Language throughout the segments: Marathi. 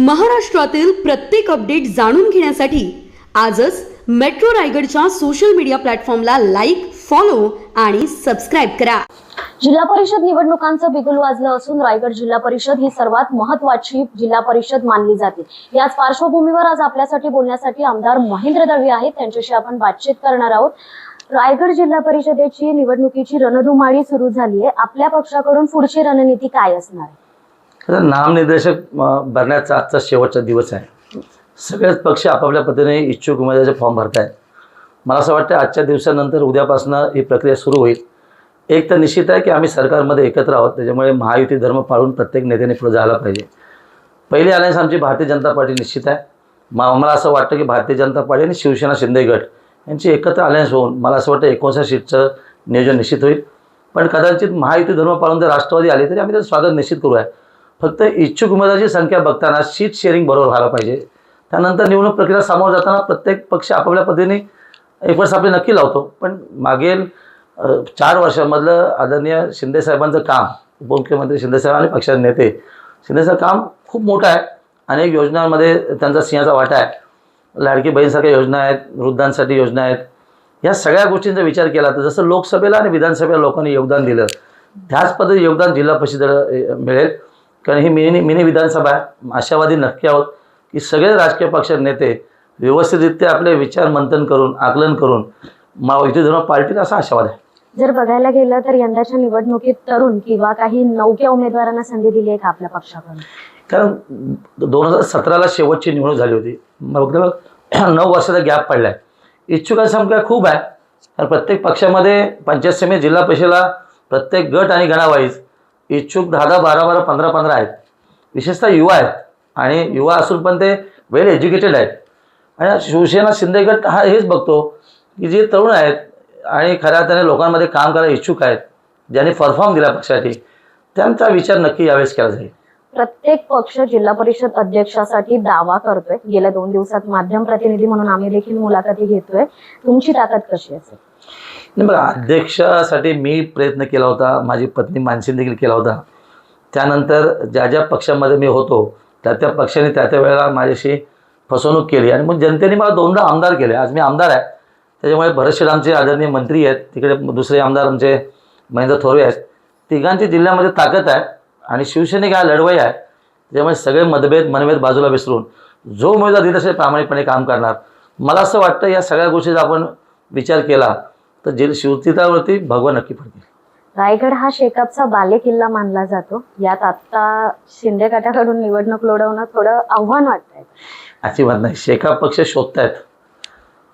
महाराष्ट्रातील प्रत्येक अपडेट जाणून घेण्यासाठी आजच मेट्रो रायगडच्या सोशल मीडिया प्लॅटफॉर्मला लाईक फॉलो आणि सबस्क्राईब करा. जिल्हा परिषद निवडणुकांचं बिगुल वाजलं असून रायगड जिल्हा परिषद ही सर्वात महत्वाची जिल्हा परिषद मानली जाते. याच पार्श्वभूमीवर आज आपल्यासाठी बोलण्यासाठी आमदार महेंद्र दळवी आहेत. त्यांच्याशी आपण बातचीत करणार आहोत. रायगड जिल्हा परिषदेची निवडणुकीची रणधुमाळी सुरू झाली आहे आपल्या पक्षाकडून पुढची रणनीती काय असणार आहे? नामनिर्देशक भरण्याचा आजचा शेवटचा दिवस आहे. सगळेच पक्ष आपापल्या पद्धतीने इच्छुक उमेदवाराचे फॉर्म भरत आहेत मला असं वाटतं आजच्या दिवसानंतर उद्यापासून ही प्रक्रिया सुरू होईल. एक तर निश्चित आहे की आम्ही सरकारमध्ये एकत्र आहोत त्याच्यामुळे महायुती धर्म पाळून प्रत्येक नेत्याने पुढे जायला पाहिजे. पहिली अलायन्स आमची भारतीय जनता पार्टी निश्चित आहे. मा मला असं वाटतं की भारतीय जनता पार्टी आणि शिवसेना शिंदे गट यांची एकत्र अलायन्स होऊन मला असं वाटतं एकोणसाठ सीटचं नियोजन निश्चित होईल. पण कदाचित महायुती धर्म पाळून जर राष्ट्रवादी आले तरी आम्ही त्याचं स्वागत निश्चित करूया. फक्त इच्छुक उमेदवाराची संख्या बघताना सीट शेअरिंग बरोबर व्हायला पाहिजे. त्यानंतर निवडणूक प्रक्रिया सामोरं जाताना प्रत्येक पक्ष आपापल्या पद्धतीने एफर्ट्स आपले नक्की लावतो. पण मागील चार वर्षामधलं आदरणीय शिंदेसाहेबांचं काम उपमुख्यमंत्री शिंदेसाहेब आणि पक्षाचे नेते शिंदेसाहेब काम खूप मोठं आहे. अनेक योजनांमध्ये त्यांचा सिंहाचा वाटा आहे. लाडकी बहीणसारख्या योजना आहेत वृद्धांसाठी योजना आहेत. या सगळ्या गोष्टींचा विचार केला तर जसं लोकसभेला आणि विधानसभेला लोकांनी योगदान दिलं त्याच पद्धती योगदान जिल्हा परिषदेला मिळेल. कारण ही मिनी मिनी विधानसभा आहे. आशावादी नक्की आहोत की सगळे राजकीय पक्षाचे नेते व्यवस्थितरित्या आपले विचार मंथन करून आकलन करून महायुती धर्म पाळतील असा आशावाद आहे. जर बघायला गेलं तर यंदाच्या निवडणुकीत तरुण किंवा काही नौक्या उमेदवारांना संधी दिली आहे का आपल्या पक्षाकडून? कारण दोन हजार सतराला शेवटची निवडणूक झाली होती. मग बघ नऊ वर्षाचा गॅप पडला आहे इच्छुकांची संख्या खूप आहे. कारण प्रत्येक पक्षामध्ये पंचायत समिती जिल्हा परिषदेला प्रत्येक गट आणि गणावाईज इच्छुक दहा दहा बारा बारा पंधरा पंधरा आहेत. विशेषतः युवा आहेत. आणि युवा असून पण ते वेल एज्युकेटेड आहेत. आणि शिवसेना शिंदे गट हा हेच बघतो की जे तरुण आहेत आणि खऱ्या अर्थाने लोकांमध्ये काम करायला इच्छुक आहेत ज्यांनी परफॉर्म दिला पक्षासाठी त्यांचा विचार नक्की यावेळेस केला जाईल. प्रत्येक पक्ष जिल्हा परिषद अध्यक्षासाठी दावा करतोय. गेल्या दोन दिवसात माध्यम प्रतिनिधी म्हणून आम्ही देखील मुलाखती घेतोय. तुमची ताकद कशी असेल? नाही बघा अध्यक्षासाठी मी प्रयत्न केला होता माझी पत्नी मानसी देखील केला होता. त्यानंतर ज्या ज्या पक्षामध्ये मी होतो त्या त्या पक्षाने त्या त्या वेळेला माझ्याशी फसवणूक केली. आणि मग जनतेने मला दोनदा आमदार केले. आज मी आमदार आहे. त्याच्यामुळे बरेचसे आमचे आदरणीय मंत्री आहेत. तिकडे दुसरे आमदार आमचे महेंद्र थोरवे आहेत. तिघांची जिल्ह्यामध्ये ताकद आहे आणि शिवसेनेक हा लढवई आहे. त्याच्यामुळे सगळे मतभेद मनभेद बाजूला विसरून जो उमेदवार दिला असेल प्रामाणिकपणे काम करणार. मला असं वाटतं या सगळ्या गोष्टीचा आपण विचार केला. तर जिल शिवतीतावरती भगवा नक्की पडतील. रायगड हा शेकापचा बाले किल्ला मानला जातो. यात आता शिंदे गटाकडून निवडणूक लढवणं थोडं आव्हान वाटतंय. अजिबात नाही. शेका पक्ष शोधतायत.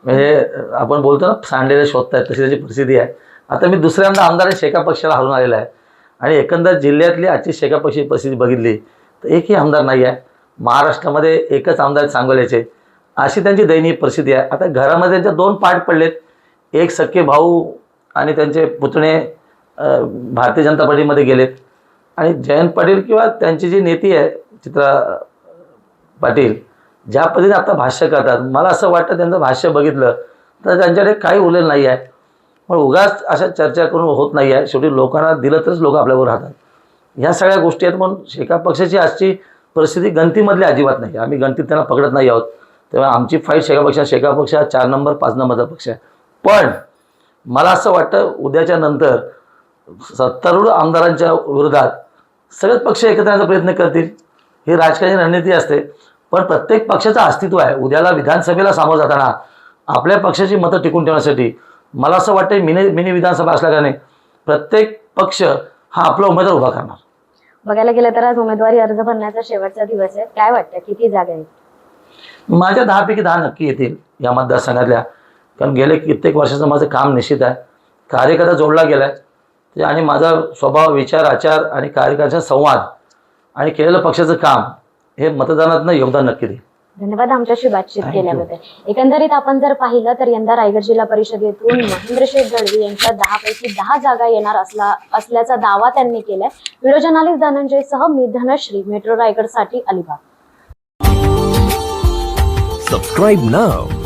म्हणजे आपण बोलतो ना सांडेले शोधतायत तशी त्याची परिस्थिती आहे. आता मी दुसऱ्यांदा आमदार शेका पक्षाला हरून आलेला आहे. आणि एकंदर जिल्ह्यातली आजची शेका पक्षाची परिस्थिती बघितली तर एकही आमदार नाही आहे. महाराष्ट्रामध्ये एकच आमदार सांगोल्याचे. अशी त्यांची दयनीय परिस्थिती आहे. आता घरामध्ये त्यांच्या दोन पार्ट पडलेत एक सख्खे भाऊ आणि त्यांचे पुतणे भारतीय जनता पार्टीमध्ये गेलेत आणि जयंत पाटील किंवा त्यांची जी नेती आहे चित्रा पाटील ज्या पद्धतीने आता भाष्य करतात मला असं वाटतं त्यांचं भाष्य बघितलं तर त्यांच्याकडे काही उरलेलं नाही आहे. पण उगाच अशा चर्चा करून होत नाही आहे. शेवटी लोकांना दिलं तरच लोक आपल्यावर राहतात. ह्या सगळ्या गोष्टी आहेत म्हणून एका पक्षाची आजची परिस्थिती गणतीमधली अजिबात नाही. आम्ही गणतीत त्यांना पकडत नाही आहोत. तेव्हा आमची फाईट शेका पक्ष शेका पक्ष हा चार नंबर पाच नंबरचा पक्ष आहे. पण मला असं वाटतं उद्याच्या नंतर सत्तारूढ आमदारांच्या विरोधात सगळेच पक्ष एकत्र येण्याचा प्रयत्न करतील. ही राजकारणी रणनीती असते. पण प्रत्येक पक्षाचं अस्तित्व आहे. उद्याला विधानसभेला सामोरं जाताना आपल्या पक्षाची मतं टिकून ठेवण्यासाठी मला असं वाटतं मिनी मिनी विधानसभा असल्याकारणे प्रत्येक पक्ष हा आपला उमेदवार उभा करणार. बघायला गेलं तर आज उमेदवारी अर्ज भरण्याचा शेवटचा दिवस आहे. काय वाटतं? किती जागा आहेत? माझ्या दहापैकी दहा नक्की येतील या मतदारसंघातल्या. कारण गेले कित्येक वर्षाचं माझं काम निश्चित आहे. कार्यकर्ता जोडला गेला आहे आणि माझा स्वभाव विचार आचार आणि कार्यकर्त्यांचा संवाद आणि केलेलं पक्षाचं काम हे मतदानातनं योगदान नक्की देईल. धन्यवाद आमच्याशी बातचीत. केल्याबद्दल. एकंदरीत आपण जर पाहिलं तर यंदा रायगड जिल्हा परिषदेतून महेंद्रशेठ दळवी यांच्या दहा पैकी दहा जागा येणार असला असल्याचा दावा त्यांनी केलाय. व्हिडिओ जर्नालिस्ट धनंजय सह मी Dhanashree metro रायगडसाठी Alibag. Subscribe now.